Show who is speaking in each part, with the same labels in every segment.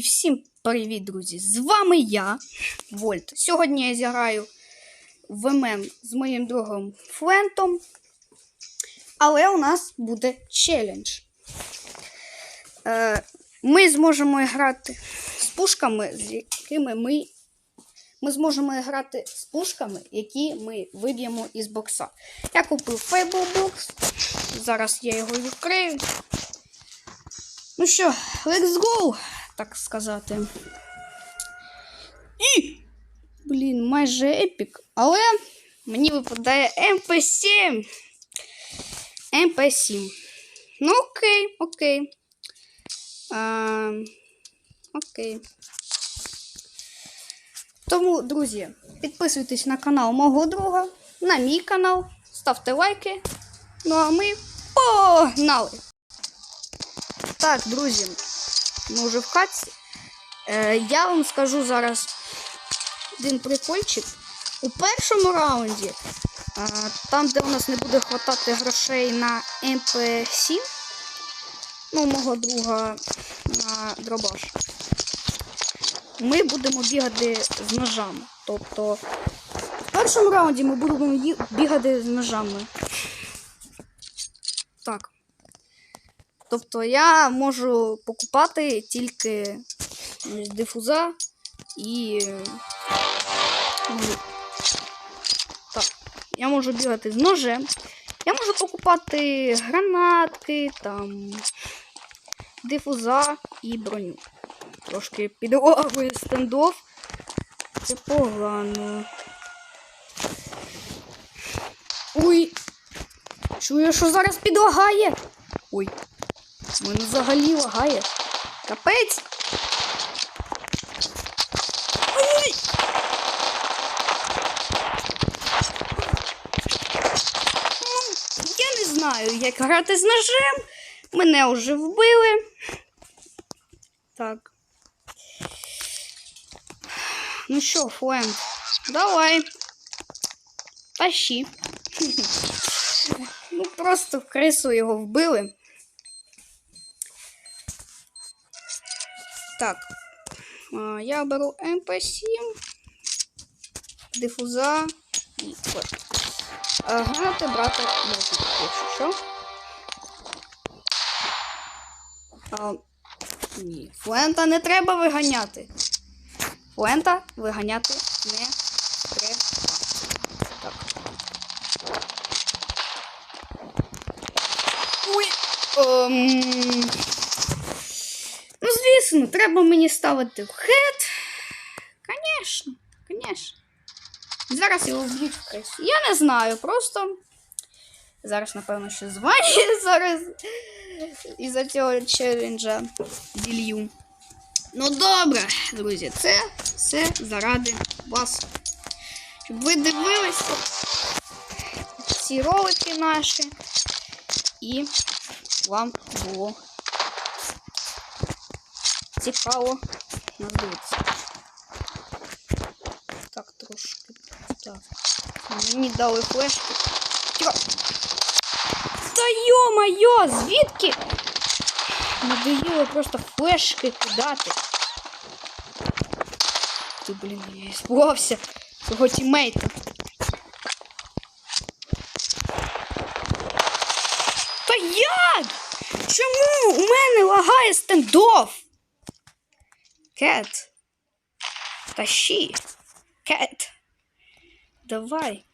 Speaker 1: Всім привіт, друзі! З вами я, Вольт. Сьогодні я зіграю в ММ з моїм другом Флентом. Але у нас буде челендж. Е, ми зможемо грати з пушками, з якими ми. Ми зможемо грати з пушками, які ми виб'ємо із бокса. Я купив Fable Box. Зараз я його відкрию. Ну що, let's go, так сказати. І, блін, майже епік. Але мені випадає МП7. МП7. Ну, окей, окей. А, окей. Тому, друзі, підписуйтесь на канал мого друга, на мій канал, ставте лайки. Ну а ми погнали! Так, друзі, ми вже в хаті. Е, я вам скажу зараз один прикольчик. У першому раунді, е, там, де у нас не буде хватати грошей на МП7, ну, мого друга на дробаш, ми будемо бігати з ножами. Тобто, в першому раунді ми будемо бігати з ножами. Так. Тобто я можу покупати тільки дифуза і. ну, Так. Я можу бігати з ножем. Я можу покупати гранатки, там, дифуза і броню. Трошки підлагою стендов. Це погано. Ой! Чую, що зараз підлагає. Ой. Мене взагалі лагає. Капець. Ой! Я не знаю, як грати з ножем. Мене вже вбили. Так. Ну що, Фленд, давай. Тащи. Ну, просто в крису його вбили. Так. Я беру МП7, дифуза і. А, Гранати брати можна, якщо що. А, ні, Флента не треба виганяти. Флента виганяти не треба. Так. Ой. Ем... Звісно, треба мені ставити в хед. Звісно, звісно. Зараз його вб'ють в крису. Я не знаю, просто. Зараз, напевно, ще звання зараз із-за цього челенджа ділью. Ну добре, друзі, це все заради вас. Щоб ви дивилися ці ролики наші. І вам було цікаво нас дивитися. Так, трошки. Так. Мені дали флешки. Тихо. Та йо-майо, звідки? Надоїло просто флешки кидати. Ти, блін, я іспугався свого тімейта. Та як? Чому у мене лагає стендов? Кет. Тащи. Кет. Давай.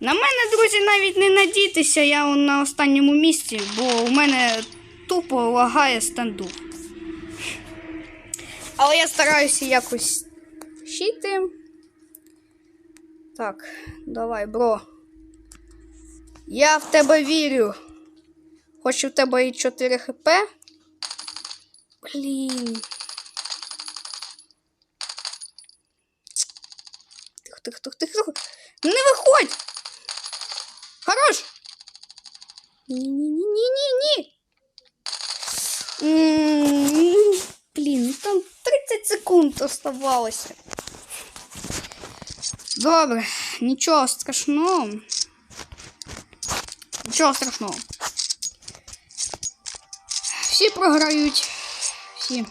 Speaker 1: На мене, друзі, навіть не надійтеся, я на останньому місці, бо у мене тупо лагає стенду. Але я стараюся якось щити. Так, давай, бро. Я в тебе вірю. Хоч у тебе і 4 хп. Блін. Тихо, тихо, тихо, тихо, тихо. Не виходь! Хорош! Ні-ні-ні-ні-ні-ні. М, Блін, ну там 30 секунд оставалося. Добре, нічого страшного. Нічого страшного. Всі програють. Всі.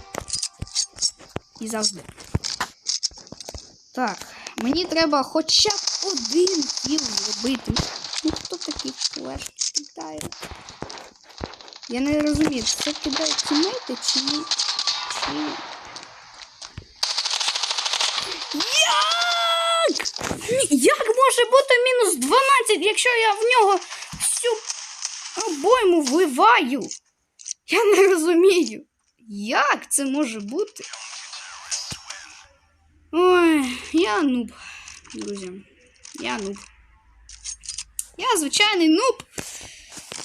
Speaker 1: І завжди. Так, Мені треба хоча б один кіл зробити. Ну хто такий флеш кидає? Я не розумію, це кидають тімейти чи ні? Чи... Як? Як може бути мінус 12, якщо я в нього всю обойму вливаю? Я не розумію. Як це може бути? Ой, я нуб, друзі. Я нуб. Я звичайний нуб.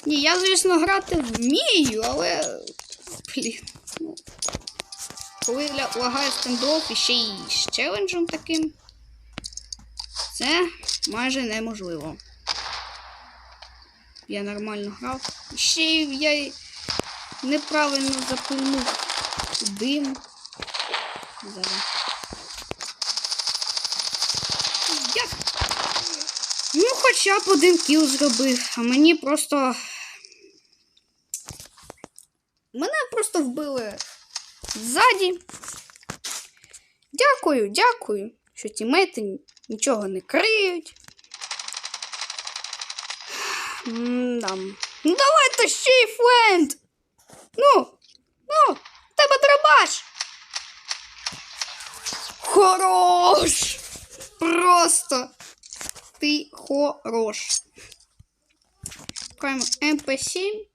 Speaker 1: Ні, я, звісно, грати вмію, але. Блін. Ну, коли лагає стендоф і ще й з челенджем таким. Це майже неможливо. Я нормально грав. Ще я неправильно запильнув дим. Зараз. Як? Ну, хоча б один кіл зробив, а мені просто. Мене просто вбили ззаді. Дякую, дякую, що тімейти нічого не криють. М-дам. Ну давай тащи, фленд! Ну, ну, тебе драбаш! Хорош! Просто ти хорош. Прямо МП7,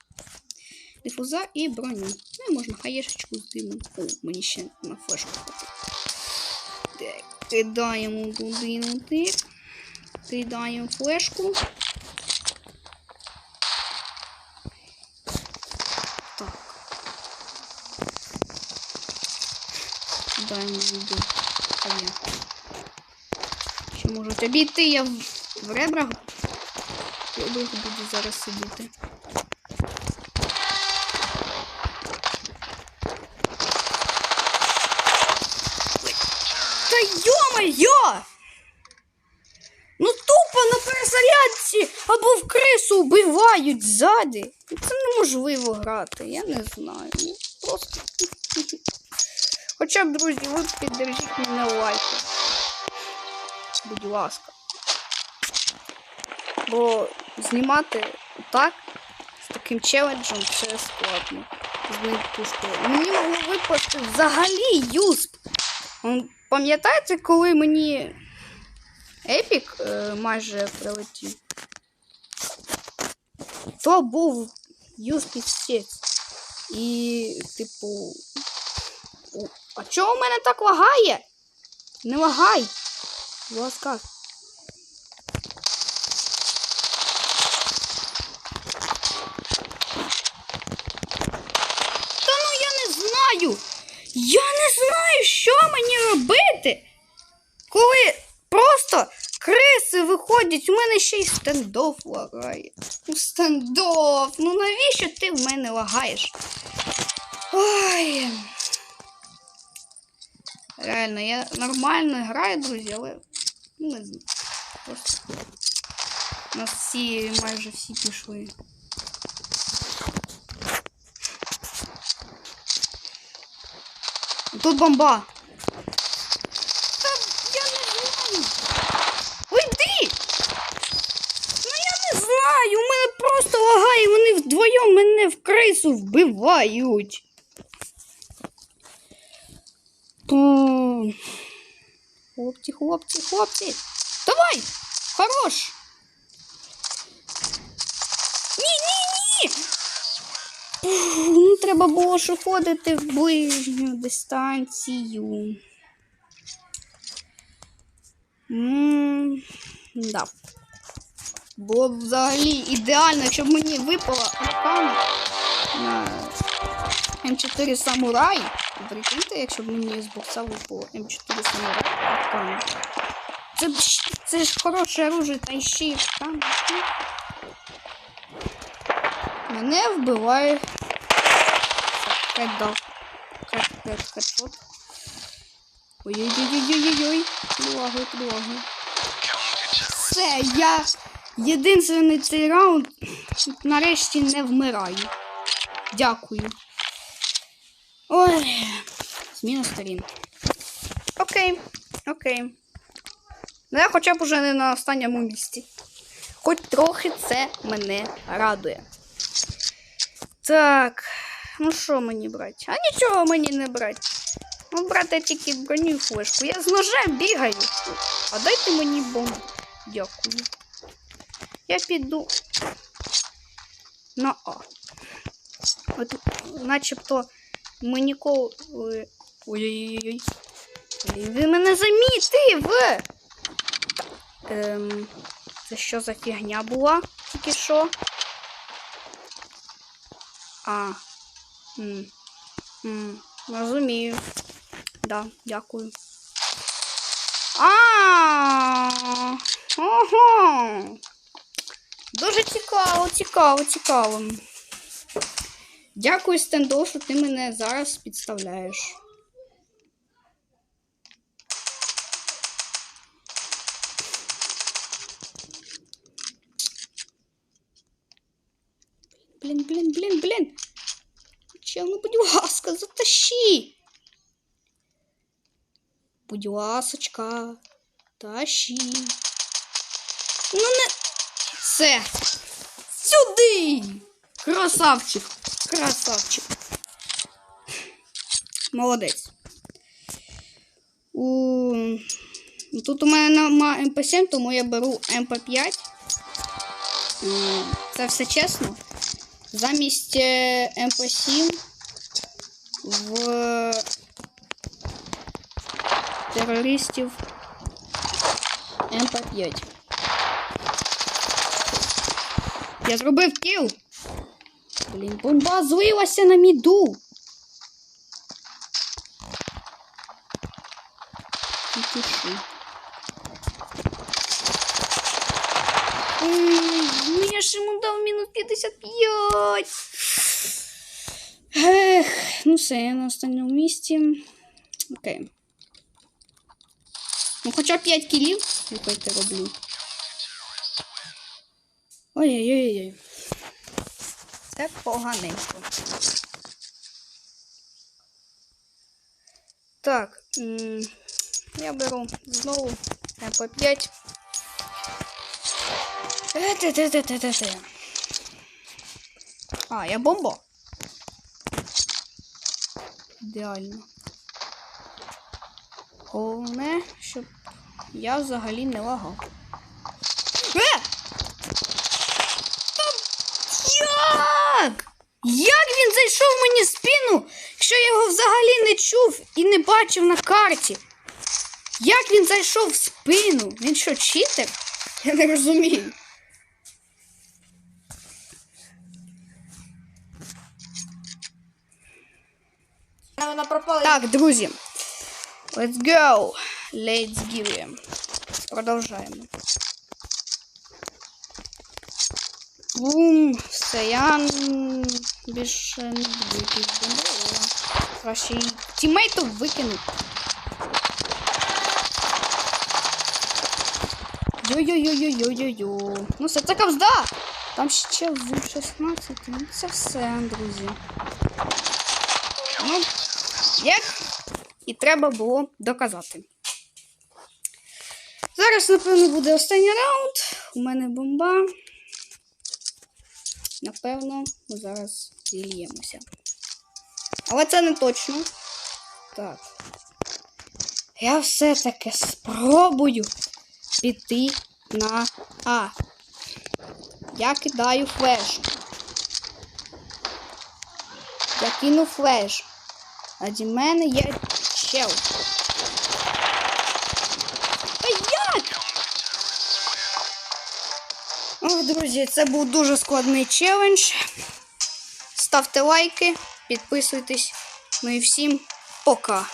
Speaker 1: дифуза і броню. Ну, і можна хаєшечку з димом. О, мені ще на флешку. Так, кидаємо будинок. Кидаємо флешку. Так. Кидаємо я. Ще можуть обійти, я в, ребрах. Ребрах буду зараз сидіти. Та йо-моє! Ну тупо на перезарядці або в крису вбивають ззаді. Це неможливо грати, я не знаю. Ну, просто. Хоча б, друзі, ви піддержіть мене лайком. Будь ласка. Бо знімати так, з таким челенджем, це складно. Мені могло випасти взагалі юсп. Пам'ятаєте, коли мені епік е, майже прилетів? То був юсп пістець. І, типу. А чого у мене так лагає? Не лагай! Будь ласка. Та ну я не знаю. Я не знаю, що мені робити. Коли просто криси виходять, у мене ще й стендоф лагає. Ну, стендоф, ну навіщо ти в мене лагаєш? Ой. Реально, я нормально граю, друзі, але ну, не знаю. Просто у нас всі майже всі пішли. Тут бомба. Та я не знаю. Уйди! Ну я не знаю, у мене просто лагає, вони вдвоєм мене в вбивають. Хлопці, хлопці, хлопці. Давай! Хорош! Ні, ні, ні! Ну, треба було ж уходити в ближню дистанцію. М, Да. Було б взагалі ідеально, якщо б мені випала аркана на М4 Самурай. Прикиньте, якщо б мені з бокса випало М4 Самурай. Це, це ж хороше оружие, та ще й аркана. Мене вбиває. Хед, хед, хедшот. Ой-ой-ой-ой-ой-ой. Підлагою, підлагою. Все, я єдиний цей раунд нарешті не вмираю. Дякую. Ой. Зміна сторін. Окей, окей. Ну, я хоча б уже не на останньому місці. Хоч трохи це мене радує. Так, ну що мені брати? А нічого мені не брати. Ну, брати тільки броню і флешку. Я з ножем бігаю. А дайте мені бомбу. Дякую. Я піду на А. От, начебто ми ніколи. Ой-ой-ой. Ви мене замітив! Ем, це що за фігня була? Тільки що? А. М. М. Розумію. Да, дякую. А. Ого. Дуже цікаво, цікаво, цікаво. Дякую, Стендо, що ти мене зараз підставляєш. Блін, блін, блін, блін. Чел, ну будь ласка, затащи. Будь ласочка, тащи. Ну не. Все. Сюди. Красавчик. Красавчик. Молодець. У... ну, Тут у мене нема МП7, тому я беру МП5. Це все чесно. Замість е, МП7 в терористів МП5. Я зробив кіл. Блін, бомба злилася на міду. Тиши. Ну я ж йому дав мінус 55. Ех, ну все, я на останньому місці. Окей. Ну хоча б 5 кілів, я роблю. Ой-ой-ой. Це поганенько. Так, я беру знову МП5. Е-те-те-те-те-те. А, я бомба. Ідеально. Головне, щоб я взагалі не лагав. Е! Там як? Він зайшов мені в спину, якщо я його взагалі не чув і не бачив на карті? Як він зайшов в спину? Він що, читер? Я не розумію.
Speaker 2: Вона пропала.
Speaker 1: Так, друзі. Let's go. Let's give it. Продовжаємо. Бум. М, більше не буду бомбила. Краще і тімейтів викину. Йо-йо-йо-йо-йо-йо-йо. Ну все, це ковзда. Там ще в 16. Ну це все, друзі. Ну, як і треба було доказати. Зараз, напевно, буде останній раунд. У мене бомба. Напевно, зараз зільємося. Але це не точно. Так. Я все-таки спробую піти на А. Я кидаю флеш. Я кину флеш. А ді мене є чел. Та як? Ох, друзі, це був дуже складний челендж. Ставте лайки, підписуйтесь. Ну і всім пока.